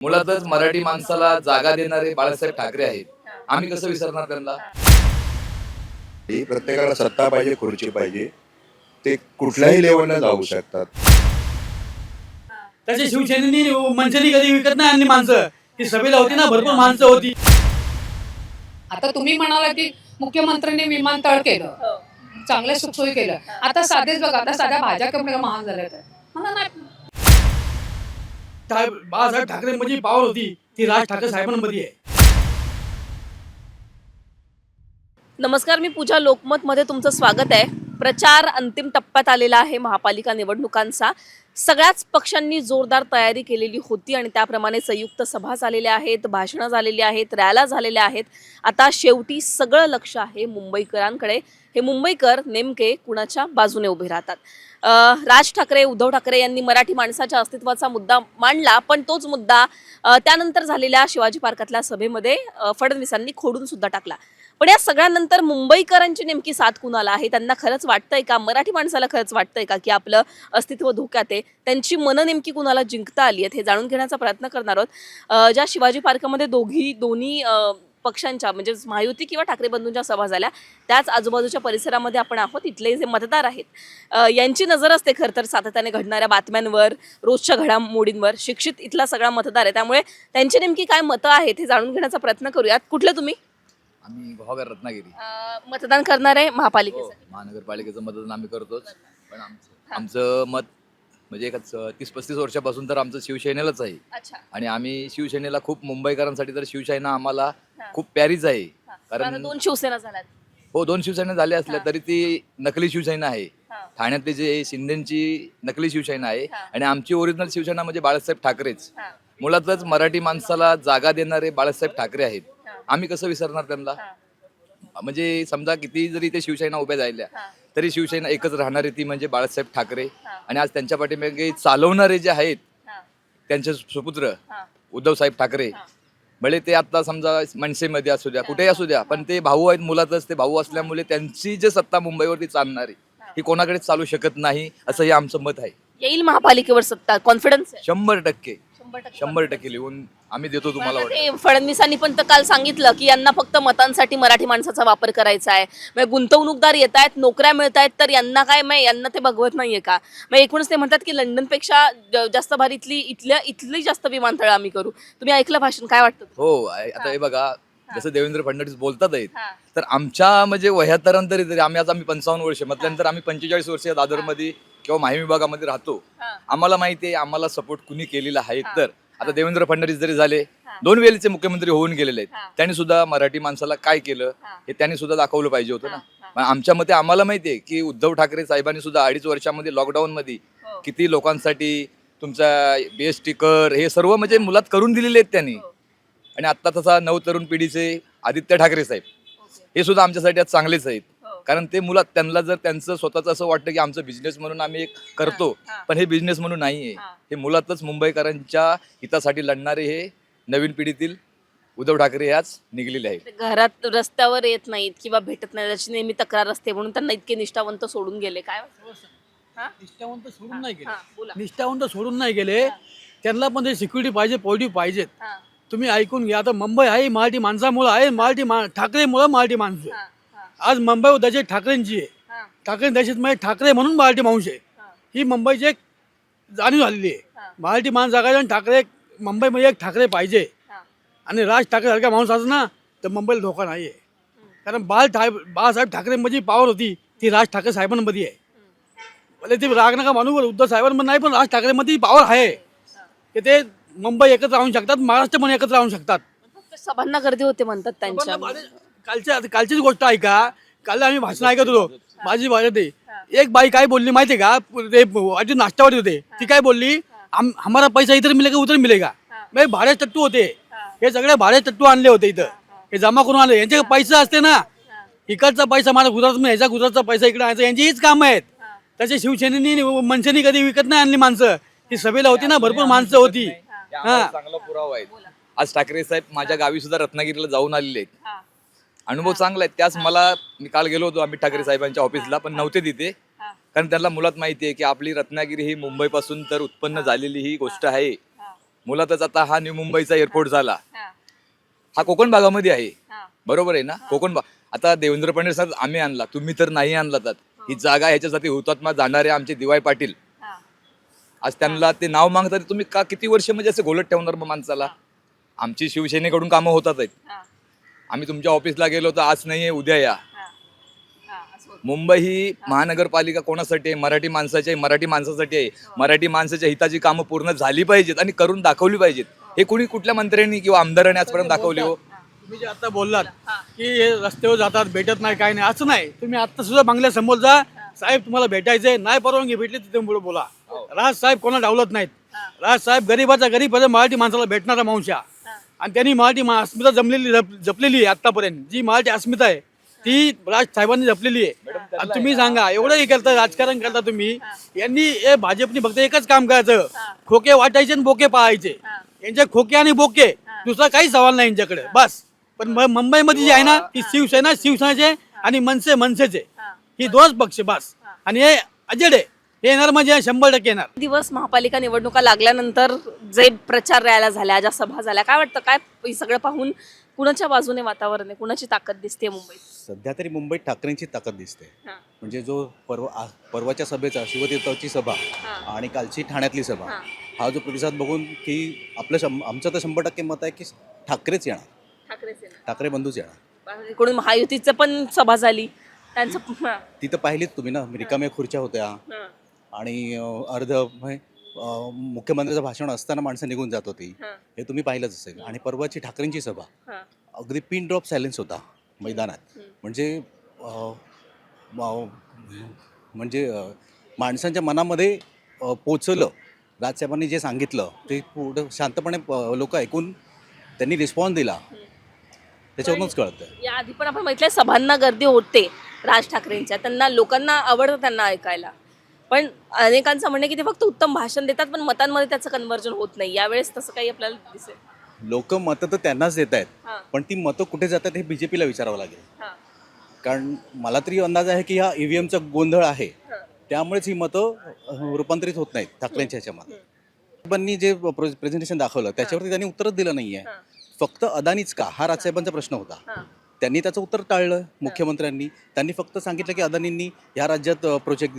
मुळातच मराठी माणसाला जागा देणारे बाळासाहेब ठाकरे आहेत. आम्ही कसं विसरणार त्यांना? ही प्रत्येकाला सत्ता पाहिजे खुर्ची पाहिजे. ते कुठल्याही लेवलला जाऊ शकतात. त्याच्या शिवसेनेनी मनसेनी कधी विकत नाही आणली माणसं. ती सभेला होती ना भरपूर माणसं होती. आता तुम्ही म्हणाला की मुख्यमंत्र्यांनी विमानतळ केलं. चांगले सुखसोयी केलं आता साधेच बघा आता साध्या भाज्या कमी महाग झाल्या मला नाही बाळासाहेब ठाकरे म्हणजे पावर होती. ती राज ठाकरे साहेबांमध्ये आहे. नमस्कार मी पूजा लोकमतमध्ये तुमचं स्वागत आहे. प्रचार अंतिम टप्प्यात आलेला आहे महापालिका निवडणुकांचा. सगळ्याच पक्षांनी जोरदार तयारी केलेली होती आणि त्याप्रमाणे संयुक्त सभा झालेल्या आहेत भाषणं झालेली आहेत रॅला झालेल्या आहेत. आता शेवटी सगळं लक्ष आहे मुंबईकरांकडे. हे मुंबईकर नेमके कुणाच्या बाजूने उभे राहतात? राज ठाकरे उद्धव ठाकरे यांनी मराठी माणसाच्या अस्तित्वाचा मुद्दा मांडला पण तोच मुद्दा त्यानंतर झालेल्या शिवाजी पार्कातल्या सभेमध्ये फडणवीसांनी खोडून सुद्धा टाकला. पण या सगळ्यानंतर मुंबईकरांची नेमकी साथ कुणाला आहे? त्यांना खरंच वाटतंय का? मराठी माणसाला खरंच वाटतंय का की आपलं अस्तित्व धोक्यात आहे? त्यांची मनं नेमकी कुणाला जिंकता आली आहेत हे जाणून घेण्याचा प्रयत्न करणार आहोत. ज्या शिवाजी पार्कामध्ये दोघी दोन्ही पक्षांच्या म्हणजे महायुती किंवा ठाकरे बंधूंच्या सभा झाल्या त्याच आजूबाजूच्या परिसरामध्ये आपण आहोत. इथले जे मतदार आहेत यांची नजर असते खरं तर सातत्याने घडणाऱ्या बातम्यांवर रोजच्या घडामोडींवर. शिक्षित इथला सगळा मतदार आहे त्यामुळे त्यांची नेमकी काय मतं आहेत हे जाणून घेण्याचा प्रयत्न करूयात. कुठले तुम्ही? आम्ही रत्नागिरी. मतदान करणार आहे हो, महापालिकेसाठी. महानगरपालिकेचं मतदान आम्ही करतोच. पण आमचं आमचं मत म्हणजे एक तीस पस्तीस वर्षापासून तर आमचं शिवसेनेलाच आहे आणि आम्ही शिवसेनेला खूप मुंबईकरांसाठी तर शिवसेना आम्हाला. खूप प्यारीच आहे कारण दोन शिवसेना झाल्यात हो दोन शिवसेना झाल्या असल्या. तरी ती नकली शिवसेना आहे. ठाण्यातली जे शिंदेची नकली शिवसेना आहे. आणि आमची ओरिजिनल शिवसेना म्हणजे बाळासाहेब ठाकरेच. मुळातच मराठी माणसाला जागा देणारे बाळासाहेब ठाकरे आहेत. आम्ही कसं विसरणार त्यांना. म्हणजे समजा किती जरी ते शिवसेना उभ्या हा. तरी शिवसेना एकच राहणारी ती म्हणजे बाळासाहेब ठाकरे. आणि आज त्यांच्या पाठीमागे चालवणारे जे आहेत हा. त्यांचे सुपुत्र हा. उद्धव साहेब ठाकरे. भले ते आता समजा मनसेमध्ये असू द्या कुठेही असू द्या पण ते भाऊ आहेत मुलातच ते भाऊ असल्यामुळे त्यांची जे सत्ता मुंबईवरती चालणारी ही कोणाकडेच चालू शकत नाही असं हे आमचं मत आहे येईल महापालिकेवर सत्ता कॉन्फिडन्स शंभर टक्के शंभर टक्के लिहून आम्ही देतो तुम्हाला पण वाटतं. ते फडणवीसांनी पण तर काल सांगितलं की यांना फक्त मतांसाठी मराठी माणसाचा वापर करायचा आहे. म्हणजे गुंतवणूकदार येत आहेत नोकऱ्या मिळत आहेत तर यांना काय मग यांना ते बघवत नाहीये का? मग एकूणच ते म्हणतात की लंडनपेक्षा ज- जास्त भारीतली इथल्या इथली जास्त विमानतळ आम्ही करू. तुम्ही ऐकलं भाषण? काय वाटतं? हो. आता हे बघा जसं देवेंद्र फडणवीस बोलतात आहेत. तर आमच्या म्हणजे वह्यातरांतरी तरी आम्ही आता आम्ही पंचावन्न वर्ष म्हटल्यानंतर आम्ही पंचेचाळीस वर्ष या दादरमध्ये किंवा माही विभागामध्ये राहतो. आम्हाला माहिती आहे आम्हाला सपोर्ट कुणी केलेला आहे. तर आता देवेंद्र फडणवीस जरी झाले. दोन वेळेचे मुख्यमंत्री होऊन गेलेले. आहेत त्यांनी सुद्धा मराठी माणसाला काय केलं हा. त्यांनी सुद्धा दाखवलं पाहिजे होतं ना आमच्या मते आम्हाला माहिती आहे की उद्धव ठाकरे साहेबांनी सुद्धा अडीच वर्षामध्ये लॉकडाऊन मध्ये हो. किती लोकांसाठी तुमचा बीएसटी कर हे सर्व म्हणजे मुलात करून दिलेले आहेत त्यांनी हो. आणि आता तसा नव तरुण पिढीचे आदित्य ठाकरे साहेब. हे सुद्धा आमच्यासाठी आज चांगलेच आहेत हो. कारण ते मुलात त्यांना जर त्यांचं स्वतःच असं वाटतं की आमचं बिझनेस म्हणून आम्ही एक करतो. पण हे बिझनेस म्हणून नाही आहे हा. हे मुलातच मुंबईकरांच्या हितासाठी लढणारे हे नवीन पिढीतील उद्धव ठाकरे हे आज निघलेले आहेत घरात रस्त्यावर येत नाहीत किंवा भेटत नाही त्याची नेहमी तक्रार असते म्हणून त्यांना इतके निष्ठावंत सोडून गेले काय? हा? निष्ठावंत सोडून नाही गेले निष्ठावंत सोडून नाही गेले त्यांना पण ते सिक्युरिटी पाहिजे पॉझिटिव्ह पाहिजेत तुम्ही ऐकून घ्या. आता मुंबई आहे मराठी माणसामुळं आहे मराठी मा ठाकरेमुळं मराठी माणसं हा, हा, आज मुंबई दहशत ठाकरेंची आहे. ठाकरे दहशतमध्ये ठाकरे म्हणून मराठी माणूस आहे. हा, मुंबईची एक जाणीव झालेली. आहे. मराठी माणूस जागायला आणि ठाकरे मुंबईमध्ये एक ठाकरे पाहिजे. आणि राज ठाकरे सारखा माणूस असं ना तर मुंबईला धोका नाही आहे. कारण बाळ ठा बाळासाहेब ठाकरेंमध्ये पावर होती ती राज ठाकरे साहेबांमध्ये आहे. भले ते राग नका मानू उद्धव साहेबांमध्ये नाही पण राज ठाकरेमध्ये पावर आहे. की ते मुंबई एकत्र राहू शकतात महाराष्ट्र पण एकत्र राहू शकतात. फक्त सभांना गर्दी होते म्हणतात त्यांच्या. कालच्या कालचीच गोष्ट आहे का? काल आम्ही भाषण ऐकत होतो. माझी भाषा ते. एक बाई काय बोलली माहितीये का? ते अजून नाश्त्यावर होते. ती काय बोलली? आम हमारा पैसा इधर मिलेगा उधर मिलेगा म्हणजे भाडे टट्टू होते. हे सगळे भाडे टट्टू आणले होते इथं. हे जमा करून आणले. यांचे पैसे असते ना. इकडचा पैसा मला गुजरात ह्याचा गुजरातचा पैसा इकडे आणायचा यांची हीच कामं आहेत. तसे शिवसेनेनी मनसेनी कधी विकत नाही आणली माणसं. ती सभेला होती ना भरपूर माणसं होती. हे आम्हाला चांगला पुरावा आहे. आज ठाकरे साहेब माझ्या गावी सुद्धा रत्नागिरीला जाऊन आलेले आहेत. हा, अनुभव चांगला आहे. त्याच मला मी काल गेलो होतो आम्ही ठाकरे साहेबांच्या ऑफिसला पण नव्हते तिथे. हा, कारण त्यांना मुलात माहिती आहे की आपली रत्नागिरी ही मुंबईपासून तर उत्पन्न झालेली ही गोष्ट आहे. मुलातच आता हा न्यू मुंबईचा एअरपोर्ट झाला. हा, हा कोकण भागामध्ये आहे. हा. बरोबर आहे ना? कोकण भाग आता देवेंद्र फडणवीस सांगतात, आम्ही आणला. तुम्ही तर नाही आणला तर ही. जागा ह्याच्यासाठी हुतात्मा जाणारे आमचे दिवाय पाटील. हा. आज त्यांना ते नाव मागतात तुम्ही का किती वर्ष म्हणजे असं घोलत ठेवणार मग माणसाला? आमची शिवसेनेकडून कामं होतात आहेत आम्ही तुमच्या ऑफिसला गेलो तर आज नाही आहे उद्या या. हा. हा. मुंबई ही महानगरपालिका कोणासाठी आहे? मराठी माणसाची आहे मराठी माणसासाठी आहे. मराठी माणसाच्या हिताची कामं पूर्ण झाली पाहिजेत आणि करून दाखवली पाहिजेत. हे कोणी कुठल्या मंत्र्यांनी किंवा आमदारांनी आजपर्यंत दाखवली हो? तुम्ही जे आता बोललात की हे रस्त्यावर जातात भेटत नाही काय नाही. असं नाही. तुम्ही आता सुद्धा बंगल्यासमोर जा साहेब तुम्हाला भेटायचंय. नाही परवानगी भेटली तिथे पुढे बोला. राज साहेब कोणा डावलत नाहीत. राज साहेब गरीबाचा गरीब आहे, मराठी माणसाला भेटणारा माणसा आणि त्यांनी मराठी अस्मिता जमलेली जप- जपलेली आहे आतापर्यंत जी मराठी अस्मिता आहे ती राज साहेबांनी जपलेली आहे. आणि तुम्ही सांगा एवढं हे करता राजकारण करता तुम्ही यांनी हे भाजपनी फक्त एकच काम करायचं. खोके वाटायचे आणि बोके पाहायचे यांचे खोके आणि बोके. दुसरा काही सवाल नाही यांच्याकडे. बस. पण मुंबईमध्ये जे आहे ना ती शिवसेना शिवसेनेचे आणि मनसे मनसेचे. ही दोनच पक्ष बस. आणि हे अजेड हे येणार म्हणजे शंभर टक्के येणार. दिवस महापालिका निवडणुका लागल्यानंतर जे प्रचार रॅल्या झाल्या ज्या सभा झाल्या काय वाटतं? काय हे सगळं पाहून कुणाच्या बाजूने वातावरण आहे? कुणाची ताकद दिसते मुंबईत? सध्या तरी मुंबईत ठाकरेंची ताकद दिसते. हा. म्हणजे जो परवा आ- परवाच्या सभेचा शिवतीर्थाची सभा हा. आणि कालची ठाण्यातली सभा हा. हा जो प्रतिसाद बघून की आपलं शं आमचं तर शंभर टक्के मत आहे की ठाकरेच येणार. ठाकरे सेना ठाकरे बंधूच येणार. कोणी महायुतीचं पण सभा झाली. त्यांचं हा, ती तर पाहिलीच तुम्ही ना रिकाम्या खुर्च्या होत्या. हा, आणि अं, अर्ध म्हणजे, अं, मुख्यमंत्र्याचं भाषण असताना माणसं निघून जात होती. हा, हे तुम्ही पाहिलंच असेल. आणि परवाची ठाकरेंची सभा हा. अगदी पिन ड्रॉप सायलेन्स होता मैदानात. हम्म. म्हणजे अं, म- म्हणजे अं, माणसांच्या मनामध्ये अं, पोचलं राजसाहेबांनी जे सांगितलं ते पुढं शांतपणे लोक ऐकून त्यांनी रिस्पॉन्स दिला. त्याच्यावरूनच कळतं या आधी पण आपण बघितलं सभांना गर्दी होते. राज ठाकरेंच्या. त्यांना लोकांना आवडतं त्यांना ऐकायला. पण अनेकांचं म्हणणं की ते फक्त उत्तम भाषण देतात पण मतांमध्ये त्याचं कन्वर्जन होत नाही. यावेळेस तसं काही आपल्याला दिसेल. लोक मतं तर त्यांनाच देत आहेत. हां. पण ती मतं कुठे जातात हे बी जे पीला विचारावं लागेल. हां. कारण मला तरी अंदाज आहे की हा ईव्हीएमचा गोंधळ आहे. हां. त्यामुळेच ही मतं रूपांतरित होत नाहीत ठाकरेंच्या ह्याच्यामध्ये. साहेबांनी जे प्रेझेंटेशन दाखवलं त्याच्यावरती त्यांनी उत्तरच दिलं नाहीये. हां. फक्त अदानीच का? हा राजसाहेबांचा प्रश्न होता. हां. त्यांनी त्याचं उत्तर टाळलं मुख्यमंत्र्यांनी. त्यांनी फक्त सांगितलं की अदानींनी ह्या राज्यात प्रोजेक्ट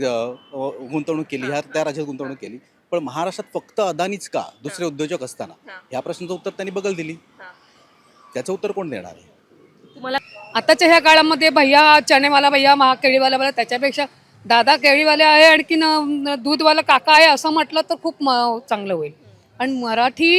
गुंतवणूक केली ह्या त्या राज्यात गुंतवणूक केली. पण महाराष्ट्रात फक्त अदानीच का? दुसरे उद्योजक असताना. ह्या प्रश्नाचं उत्तर त्यांनी बगल दिली. त्याचं उत्तर कोण देणार आहे? तुम्हाला आताच्या ह्या काळामध्ये भैया चणेवाला भैया महा केळीवाला भैया त्याच्यापेक्षा दादा केळीवाले आहे आणखीन दूधवाला काका आहे असं म्हटलं तर खूप चांगलं होईल. आणि मराठी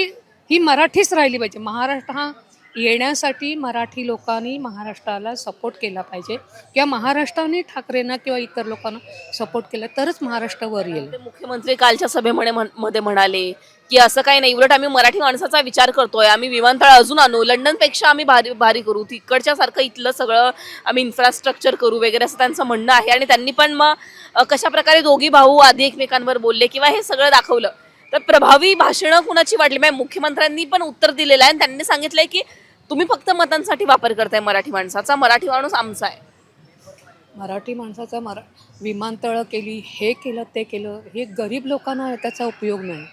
ही मराठीच राहिली पाहिजे. महाराष्ट्र हा येण्यासाठी मराठी लोकांनी महाराष्ट्राला सपोर्ट केला पाहिजे. किंवा महाराष्ट्राने ठाकरेंना किंवा इतर लोकांना सपोर्ट केला तरच महाराष्ट्र वर येईल. ते मुख्यमंत्री कालच्या सभेमध्ये मध्ये म्हणाले की असं काही नाही उलट आम्ही मराठी माणसाचा विचार करतोय. आम्ही विमानतळ अजून आणू लंडनपेक्षा आम्ही भारी भारी करू. तिकडच्या सारखं इथलं सगळं आम्ही इन्फ्रास्ट्रक्चर करू वगैरे असं त्यांचं म्हणणं आहे. आणि त्यांनी पण मग कशा प्रकारे दोघी भाऊ आधी एकमेकांवर बोलले किंवा हे सगळं दाखवलं. तर प्रभावी भाषणं कुणाची वाटली म्हणजे मुख्यमंत्र्यांनी पण उत्तर दिलेलं आहे. आणि त्यांनी सांगितलंय की तुम्ही फक्त मतांसाठी वापर करताय मराठी माणसाचा. मराठी माणूस आमचा आहे. मराठी माणसाचा मरा विमानतळं केली हे केलं ते केलं हे गरीब लोकांना त्याचा उपयोग नाही.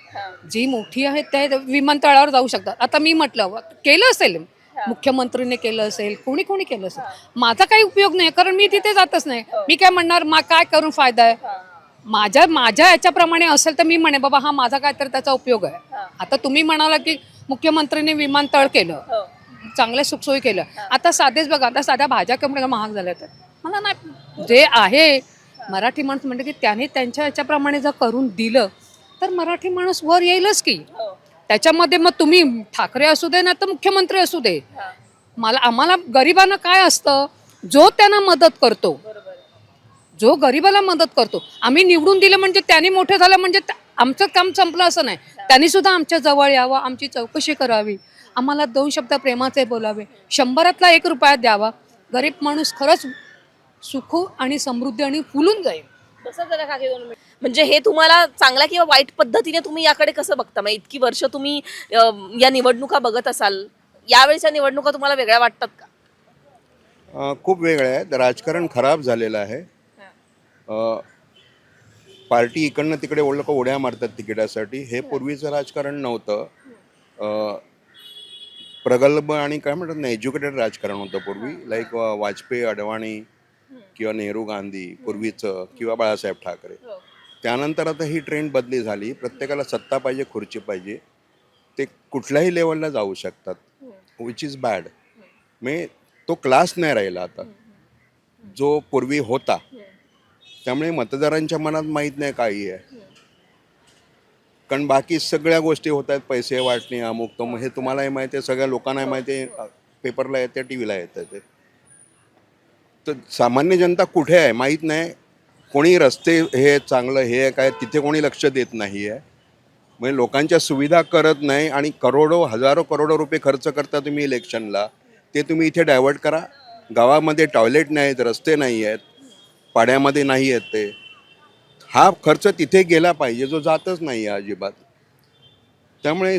जी मोठी आहेत त्या विमानतळावर जाऊ शकतात. आता मी म्हटलं केलं असेल. मुख्यमंत्रीने केलं असेल कोणी कोणी केलं असेल. माझा काही उपयोग नाही कारण मी तिथे जातच नाही. मी काय म्हणणार मा काय करून फायदा आहे? माझ्या माझ्या याच्याप्रमाणे असेल तर मी म्हणे बाबा हा माझा काय तर त्याचा उपयोग आहे. आता तुम्ही म्हणाला की मुख्यमंत्र्यांनी विमानतळ केलं. चांगल्या सुखसोयी केलं आता साधेच बघा आता साध्या भाज्या कमी महाग झाल्या तर. मला नाही जे आहे मराठी माणूस म्हणते की त्याने त्यांच्या याच्याप्रमाणे जर करून दिलं तर मराठी माणूस वर येईलच की. त्याच्यामध्ये मग तुम्ही ठाकरे असू दे ना तर मुख्यमंत्री असू दे. मला आम्हाला गरिबांना काय असतं? जो त्यांना मदत करतो. जो गरिबाला मदत करतो. आम्ही निवडून दिलं म्हणजे त्यांनी मोठे झालं म्हणजे आमचं काम संपलं असं नाही. त्यांनी सुद्धा आमच्या जवळ यावं आमची चौकशी करावी. आम्हाला दोन शब्द प्रेमाचे बोलावे. शंभरातला एक रुपया द्यावा. गरीब माणूस खरंच सुखू आणि समृद्धी आणि फुलून जाईल. कसं जरा काकी दोन मिनिट. म्हणजे हे तुम्हाला चांगल्या किंवा वाईट पद्धतीने तुम्ही याकडे कसं बघता? म्हणजे इतकी वर्ष तुम्ही या निवडणुका बघत असाल. यावेळच्या निवडणुका तुम्हाला वेगळ्या वाटतात का? खूप वेगळं आहे राजकारण खराब झालेलं आहे. पार्टी इकडनं तिकडे ओळख उड्या मारतात तिकिटासाठी. हे. पूर्वीचं राजकारण नव्हतं. अ, प्रगल्भ आणि काय म्हणतात ना एज्युकेटेड राजकारण होतं पूर्वी. लाईक वाजपेयी अडवाणी किंवा नेहरू गांधी पूर्वीचं किंवा बाळासाहेब ठाकरे. त्यानंतर आता ही ट्रेंड बदली झाली. प्रत्येकाला सत्ता पाहिजे खुर्ची पाहिजे. ते कुठल्याही लेवलला जाऊ शकतात. विच इज बॅड म्हणजे तो क्लास नाही राहिला आता. जो पूर्वी होता. त्यामुळे मतदारांच्या मनात माहीत नाही काही आहे. कारण बाकी सगळ्या गोष्टी होत आहेत पैसे वाटणे अमुक तमुक हे तुम्हालाही माहिती आहे सगळ्या लोकांनाही माहिती आहे पेपरला येते टी व्हीला येतं ते. तर सामान्य जनता कुठे आहे माहीत नाही. कोणी रस्ते हे चांगलं हे आहे काय तिथे कोणी लक्ष देत नाही आहे. म्हणजे लोकांच्या सुविधा करत नाही आणि करोडो हजारो करोडो रुपये खर्च करता तुम्ही इलेक्शनला. ते तुम्ही इथे डायव्हर्ट करा. गावामध्ये टॉयलेट नाही आहेत रस्ते नाही आहेत पाड्यामध्ये नाही आहेत ते. हा खर्च तिथे गेला पाहिजे जो जातच नाही आहे अजिबात. त्यामुळे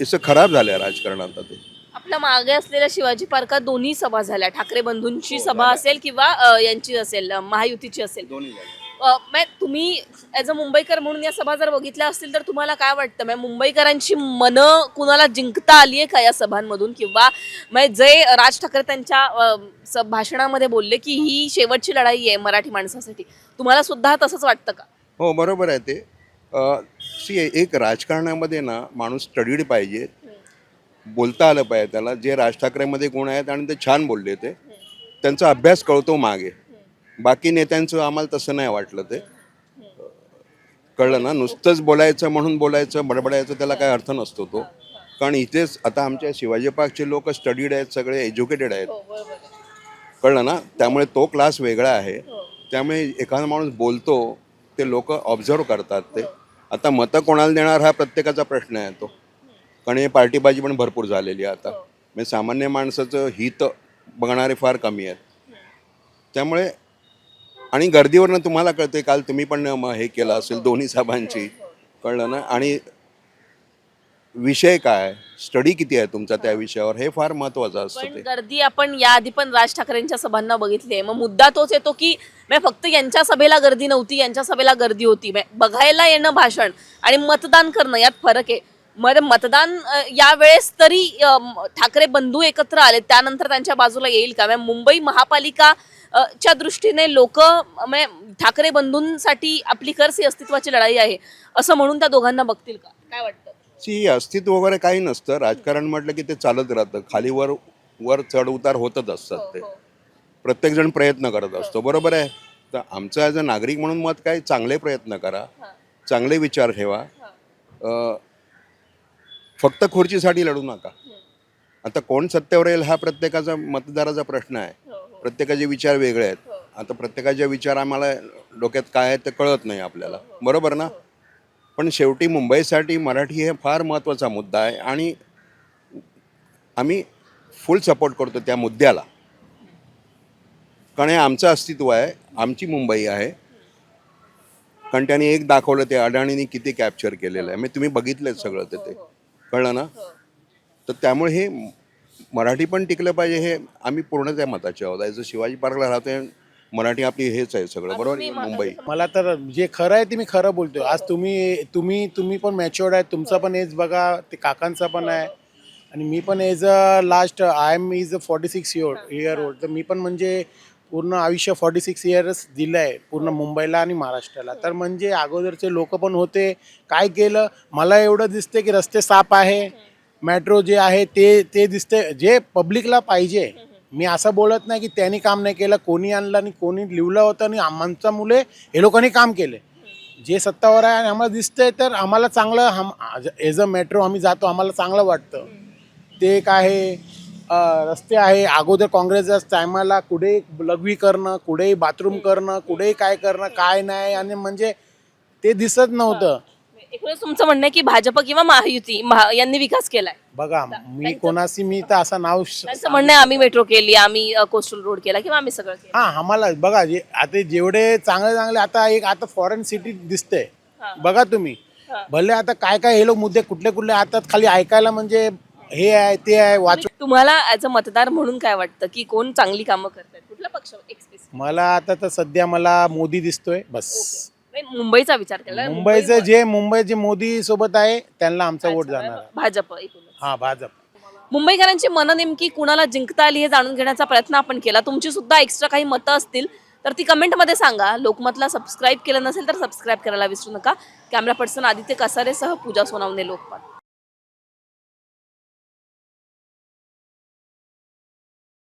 असं खराब झालं आहे राजकारण आता ते. आपल्या मागे असलेल्या शिवाजी पार्कात दोन्ही सभा झाल्या. ठाकरे बंधूंची सभा असेल किंवा अ, यांची असेल अ, महायुतीची असेल. अ, मॅ तुम्ही ॲज अ मुंबईकर म्हणून या सभा जर बघितल्या असतील तर तुम्हाला काय वाटतं? मॅ मुंबईकरांची मनं कुणाला जिंकता आली आहे का या सभांमधून? किंवा मॅ जे राज ठाकरे त्यांच्या स- भाषणामध्ये बोलले की ही शेवटची लढाई आहे मराठी माणसासाठी तुम्हाला सुद्धा तसंच वाटतं का? हो बरोबर आहे ते. सी एक राजकारणामध्ये ना माणूस स्टडीड पाहिजे. बोलता आलं पाहिजे त्याला. जे राज ठाकरेमध्ये गुण आहेत आणि ते छान बोलले ते. त्यांचा अभ्यास कळतो मागे. बाकी नेत्यांचं आम्हाला तसं नाही वाटलं ते. कळलं ना? नुसतंच बोलायचं म्हणून बोलायचं बडबडायचं त्याला काय अर्थ नसतो तो. कारण इथेच आता आमच्या शिवाजी पार्कचे लोक स्टडीड आहेत सगळे एज्युकेटेड आहेत. कळलं ना? त्यामुळे तो क्लास वेगळा आहे. त्यामुळे एखादा माणूस बोलतो ते लोक ऑब्झर्व करतात ते. आता मतं कोणाला देणार हा प्रत्येकाचा प्रश्न आहे तो. कारण हे पार्टीबाजी पण भरपूर झालेली आहे आता. म्हणजे सामान्य माणसाचं हित बघणारे फार कमी आहेत. त्यामुळे आणि गर्दीवरनं तुम्हाला कळते काल तुम्ही पण हे केलं असेल दोन्ही सभांची कळलं ना? आणि विषय काय? स्टडी किती आहे तुमचा त्या विषयावर? हे फार महत्त्वाचं असतं पण ते. गर्दी आपण याआधी पण राज ठाकरेंच्या सभांना बघितली आहे. मग मुद्दा तोच येतो की मॅ फक्त यांच्या सभेला गर्दी नव्हती यांच्या सभेला गर्दी होती. बघायला येणं भाषण आणि मतदान करणं यात फरक आहे. मग मतदान अ, यावेळेस तरी अ, म- ठाकरे बंधू एकत्र आले त्यानंतर त्यांच्या बाजूला येईल का? मुंबई महापालिका च्या दृष्टीने लोक ठाकरे बंधूंसाठी आपली खरच ही अस्तित्वाची लढाई आहे असं म्हणून त्या दोघांना बघतील का? काय वाटतं? सी अस्तित्व वगैरे काही नसतं. राजकारण म्हटलं की ते चालत राहतं. खाली वर वर चढ उतार होतच असतात ते. प्रत्येकजण प्रयत्न करत असतो. बरोबर आहे. तर आमचं ॲज अ नागरिक म्हणून मत काय? चांगले प्रयत्न करा. चांगले विचार ठेवा. फक्त खुर्चीसाठी लढू नका. आता कोण सत्तेवर येईल हा प्रत्येकाचा मतदाराचा प्रश्न आहे. प्रत्येकाचे विचार वेगळे आहेत. आता प्रत्येकाचे विचार आम्हाला डोक्यात काय आहेत ते कळत नाही आपल्याला. बरोबर ना? पण शेवटी मुंबईसाठी मराठी हे फार महत्त्वाचा मुद्दा आहे आणि आम्ही फुल सपोर्ट करतो त्या मुद्द्याला. कारण हे आमचं अस्तित्व आहे आमची मुंबई आहे. कारण त्यांनी एक दाखवलं ते अडाणीने किती कॅप्चर केलेलं आहे. म्हणजे तुम्ही बघितलं सगळं ते ते कळलं ना? तर त्यामुळे हे मराठी पण टिकलं पाहिजे हे आम्ही पूर्ण त्या मताचे आहोत. जसं शिवाजी पार्कला राहतोय मराठी आपली हेच आहे सगळं. बरोबर मुंबई. मला तर जे खरं आहे ते मी खरं बोलतोय. आज तुम्ही तुम्ही तुम्ही पण मॅच्युअर्ड आहे. तुमचा पण एज बघा ते काकांचा पण आहे. आणि मी पण age a last I am is a forty six year year old तर मी पण म्हणजे पूर्ण आयुष्य फॉर्टी सिक्स इयर्स दिलं आहे पूर्ण मुंबईला आणि महाराष्ट्राला. तर म्हणजे अगोदरचे लोक पण होते. काय केलं? मला एवढं दिसते की रस्ते साफ आहे. मेट्रो जे आहे ते ते दिसते जे पब्लिकला पाहिजे. मी असं बोलत नाही की त्यांनी काम नाही केलं कोणी आणलं आणि कोणी लिवलं होतं आणि आमच्या मुले हे लोकांनी काम केले. जे सत्तावर आहे आणि आम्हाला दिसतंय तर आम्हाला चांगलं हम एज अ मेट्रो आम्ही जातो आम्हाला चांगलं वाटतं. ते एक आहे रस्ते आहे अगोदर काँग्रेसच्या टायमाला कुठे लघवी करणं कुठेही बाथरूम करणं कुठेही काय करणं काय नाही आणि म्हणजे ते दिसत नव्हतं. एकूणच तुमचं म्हणणं आहे की भाजप किंवा महायुती महा- यांनी विकास केलाय. बघा मी कोणाशी मी तर असं नाव श- त्यांचं म्हणणं आहे आम्ही मेट्रो केली आम्ही कोस्टल रोड केला किंवा आम्ही सगळं केलं. हा आम्हाला बघा जे आता जेवढे चांगले चांगले आता एक आता फॉरेन सिटी दिसते बघा तुम्ही. भले आता काय काय हे लोक मुद्दे कुठले कुठले आता खाली ऐकायला म्हणजे हे आहे ते आहे वाच तुम्हाला ऍज अ मतदार म्हणून काय वाटतं की कोण चांगली कामं करतात कुठला पक्ष मला आता तर सध्या मला मोदी दिसतोय बस. नाही, मुंबईचा विचार केला. मुंबईचं जे मुंबई जे मोदी सोबत आहे त्यांना आमचा वोट जाणार आहे. भाजप एकूणच. हा भाजप. मुंबईकरांची मनं नेमकी कुणाला जिंकता आली हे जाणून घेण्याचा प्रयत्न आपण केला. तुमची सुद्धा एक्स्ट्रा काही मतं असतील तर ती कमेंटमध्ये सांगा. लोकमतला सबस्क्राईब केलं नसेल तर सबस्क्राईब करायला विसरू नका. कॅमेरा पर्सन आदित्य कसारेसह पूजा सोनावणे लोकमत.